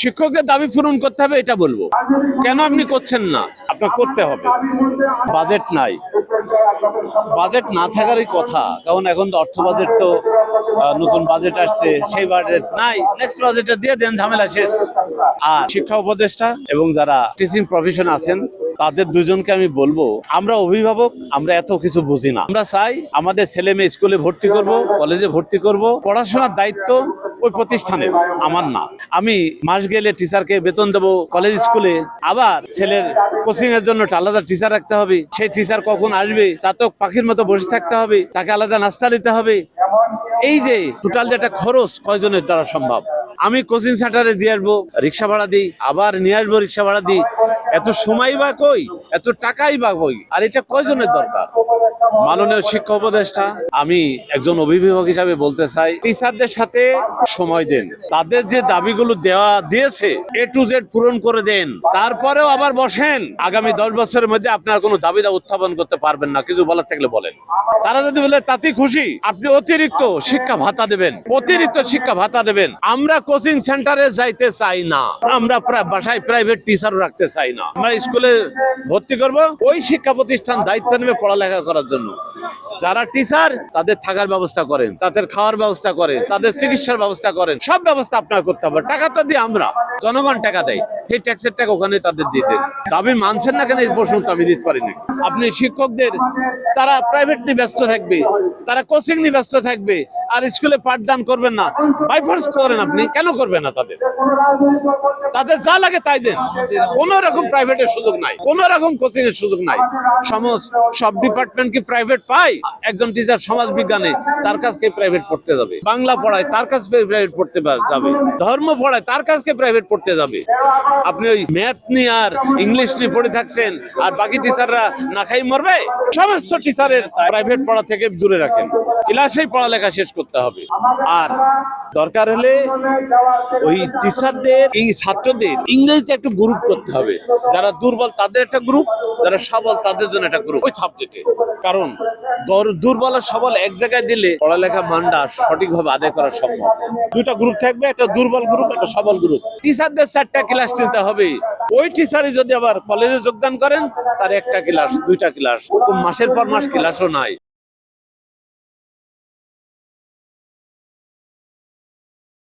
শিক্ষকদের দাবি পূরণ করতে হবে, এটা বলব। কেন আপনি করছেন না? আপনার করতে হবে। বাজেট নাই। বাজেট না থাকারই কথা, কারণ এখন তো অর্থ বাজেট তো নতুন বাজেট আসছে, সেই বাজেট নাই। নেক্সট বাজেটে দিয়ে দেন, ঝামেলা শেষ। আর শিক্ষা উপদেষ্টা এবং যারা টিচিং প্রফেশন আছেন, তাদের দুজনকে আমি বলব, আমরা অভিভাবক, আমরা এত কিছু বুঝি না। আমরা চাই আমাদের ছেলে মেয়ে স্কুলে ভর্তি করব, কলেজে ভর্তি করব। পড়াশোনার দায়িত্ব ওই প্রতিষ্ঠানের আমার না। আমি মাস গেলে টিচারকে বেতন দেবো কলেজ স্কুলে আবার ছেলের কোচিং এর জন্য আলাদা টিচার রাখতে হবে। সেই টিচার কখন আসবে, চাতক পাখির মতো বসে থাকতে হবে, তাকে আলাদা নাস্তা দিতে হবে। এই যে টোটাল যে একটা খরচ কয়জনের দ্বারা সম্ভব? আমি কোচিং সেন্টারে দিয়ে আসব, রিক্সা ভাড়া দিই, আবার নিয়ে আসব রিক্সা ভাড়া দিই। এত সময় বা কই? এত টাকাই বা কই? আর এটা কয়জনের দরকার? মাননীয় শিক্ষা উপদেষ্টা, আমি একজন অভিভাবক হিসাবে বলতে চাই, টিচারদের সাথে সময় দেন। তাদের যে দাবিগুলো দেওয়া, দিয়েছে এ টু জেড পূরণ করে দেন। তারপরেও আবার বসেন। আগামী দশ বছরের মধ্যে আপনার কোনো দাবি দা উত্থাপন করতে পারবেন না, কিছু বলার থাকলে বলেন। তারা যদি বলে, তাতেই খুশি। আপনি অতিরিক্ত শিক্ষা ভাতা দেবেন। অতিরিক্ত শিক্ষা ভাতা দেবেন। আমরা কোচিং সেন্টারে যাইতে চাই না। আমরা বাসায় প্রাইভেট টিচার রাখতে চাই না। আমরা স্কুলে ভর্তি করব। ওই শিক্ষা প্রতিষ্ঠান দায়িত্ব নেবে পড়ালেখা করার জন্য। যারা টিচার তাদের থাকার ব্যবস্থা করেন, তাদের খাওয়ার ব্যবস্থা করেন, তাদের চিকিৎসার ব্যবস্থা করেন। সব ব্যবস্থা আপনার করতে হবে। টাকা তো দিয়ে আমরা। জনগণ টাকা দেয়। সেই ট্যাক্সের টাকা ওখানে তাদের দাবি মানছেন না কেন এই প্রশ্ন তো আমি দিতে পারি না আপনি শিক্ষকদের, তারা ব্যস্ত থাকবে, তারা কোচিং নিয়ে ব্যস্ত থাকবে, আর স্কুলে পাঠদান করবেন না। বাইফোর্স করেন আপনি, কেন করবেন না তাদের? তাদের যা লাগে তাই দেন। কোন রকম প্রাইভেটের সুযোগ নাই, কোন রকম কোচিং এর সুযোগ নাই। সমস্ত, সব ডিপার্টমেন্ট কি প্রাইভেট পায়? একজন টিচার সমাজ বিজ্ঞানে, তার কাছকে প্রাইভেট পড়তে যাবে। বাংলা পড়ায় তার কাছে প্রাইভেট পড়তে যাবে। ধর্ম পড়ায় তার কাছকে প্রাইভেট পড়তে যাবে। আপনি ওই ম্যাথ নিয়ে আর ইংলিশ নিয়ে পড়ে থাকছেন, আর বাকি টিচাররা না খাই মরবে? সমস্ত টিচারের প্রাইভেট পড়া থেকে দূরে রাখেন। ক্লাসেই পড়ালেখা শেষ করতে হবে। আর দরকার হলে ওই টিচারদের এই ছাত্রদের ইংরেজিতে একটু গ্রুপ করতে হবে। যারা দুর্বল তাদের একটা গ্রুপ যারা সবল তাদের জন্য একটা গ্রুপ ওই সাবজেক্টে কারণ দুর্বল সবল এক জায়গায় দিলে পড়ালেখা মানটা সঠিকভাবে আদায় করা সম্ভব। দুটা গ্রুপ থাকবে, একটা দুর্বল গ্রুপ একটা সবল গ্রুপ টিচারদের চারটা ক্লাস নিতে হবে। ওই টিচারই যদি আবার কলেজে যোগদান করেন, তার একটা ক্লাস দুইটা ক্লাস মাসের পর মাস ক্লাসও নাই।